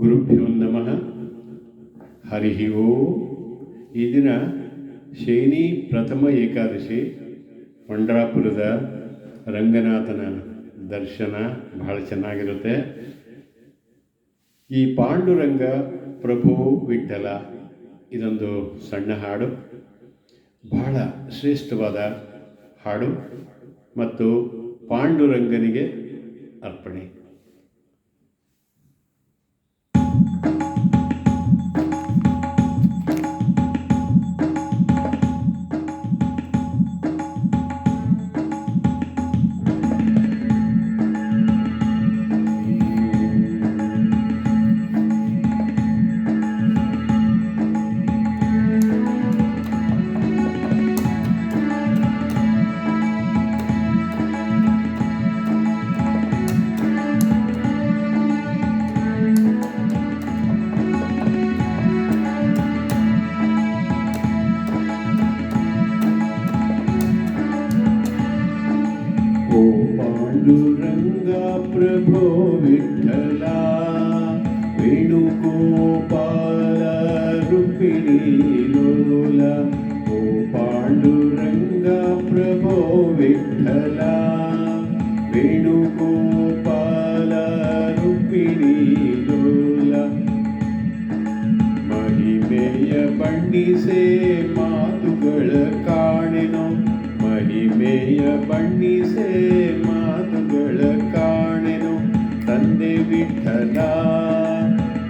ಗುರುಭ್ಯೋ ನಮಃ. ಹರಿ ಓ. ಈ ದಿನ ಶೈನಿ ಪ್ರಥಮ ಏಕಾದಶಿ, ಪಂಡ್ರಾಪುರದ ರಂಗನಾಥನ ದರ್ಶನ ಬಹಳ ಚೆನ್ನಾಗಿರುತ್ತೆ. ಈ ಪಾಂಡುರಂಗ ಪ್ರಭು ವಿಠಲ ಇದೊಂದು ಸಣ್ಣ ಹಾಡು. ಬಹಳ ಶ್ರೇಷ್ಠವಾದ ಹಾಡು ಮತ್ತು ಪಾಂಡುರಂಗನಿಗೆ ಅರ್ಪಣೆ. प्रभो विठ्ठला वेणुगोपालरूपिणी लोला ओ पाण्डुरङ्गा प्रभो विठ्ठला वेणुगोपालरूपिणी लोला महिमेय बण्डिसे मातुगळ काणिनो महिमेय बण्डिसे मातुगळ ತಂದೆ ವಿಠಲ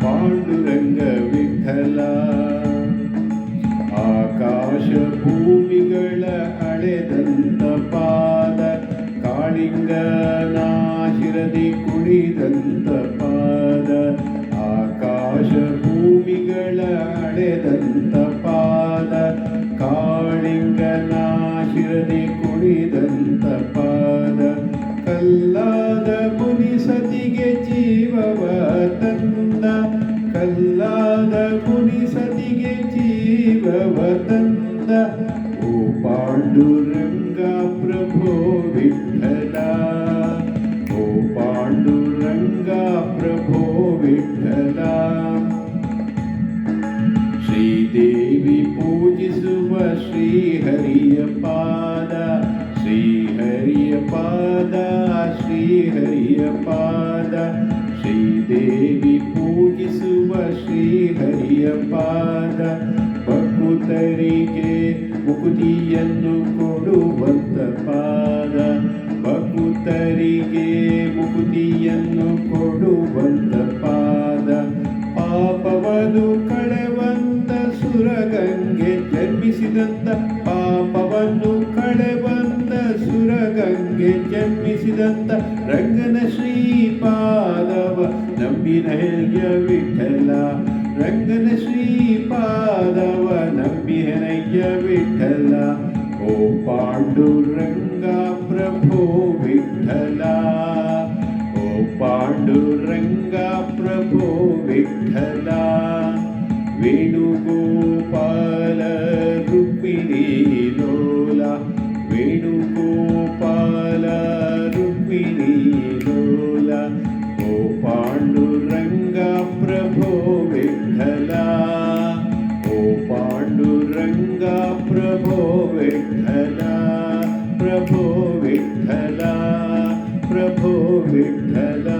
ಪಾಂಡುರಂಗ ವಿಠಲ ಆಕಾಶ ಭೂಮಿಗಳ ಅಳೆದಂತ ಪಾದ ಕಾಳಿಂಗನ ಶಿರದಿ ಕುಣಿದಂತ ಪಾದ ಆಕಾಶ ಭೂಮಿಗಳ ಅಳೆದಂತ ಪಾದ ಕಾಳಿಂಗನ ಶಿರದಿ ಕುಣಿದಂತ ಜೀವವ ತಂದ ಕಲ್ಲಾದ ಮುನಿ ಸತಿಗೆ ಜೀವವ ತಂದ ಓ ಪಾಂಡುರಂಗ ಪ್ರಭೋ ವಿಠಲ ಓ ಪಾಂಡುರಂಗ ಪ್ರಭೋ ವಿಠಲ ಶ್ರೀದೇವಿ ಪೂಜಿಸುವ ಶ್ರೀಹರಿಯ ಪಾದ ಶ್ರೀಹರಿಯ ಪಾದ ಶ್ರೀದೇವಿ ಪೂಜಿಸುವ ಶ್ರೀಹರಿಯ ಪಾದ, ಭಕ್ತರಿಗೆ ಮುಕುತಿಯನ್ನು ಕೊಡುವಂತ ಪಾದ, ಭಕ್ತರಿಗೆ ಮುಕುತಿಯನ್ನು ಕೊಡುವಂತ ಪಾದ. ಪಾಪವನು ಕಳೆವಂತ ಸುರಗಂಗೆ ಜನ್ಮಿಸಿದಂತ, ಪಾಪವನ್ನು ಕಳೆವಂತ ಸುರಗಂಗೆ ಜನ್ಮಿಸಿದಂತ ರಂಗನ ಶ್ರೀಪಾದವ ನಂಬಿನ ಹೆಯ್ಯ ವಿಠಲ ರಂಗನ ಶ್ರೀಪಾದವ ನಂಬಿಹನಯ್ಯ ವಿಠಲ ಓ ಪಾಂಡುರಂಗ ಪ್ರಭೋ ವಿಠಲ ಓ ಪಾಂಡುರಂಗ ಪ್ರಭೋ ವಿಠಲ ವೇಣುಗೋಪಾಲ ರುಕ್ಮಿಣಿ పాండురంగ ప్రభో విఠల. ఓ పాండురంగ ప్రభో విఠల. ప్రభో విఠల ప్రభో విఠల.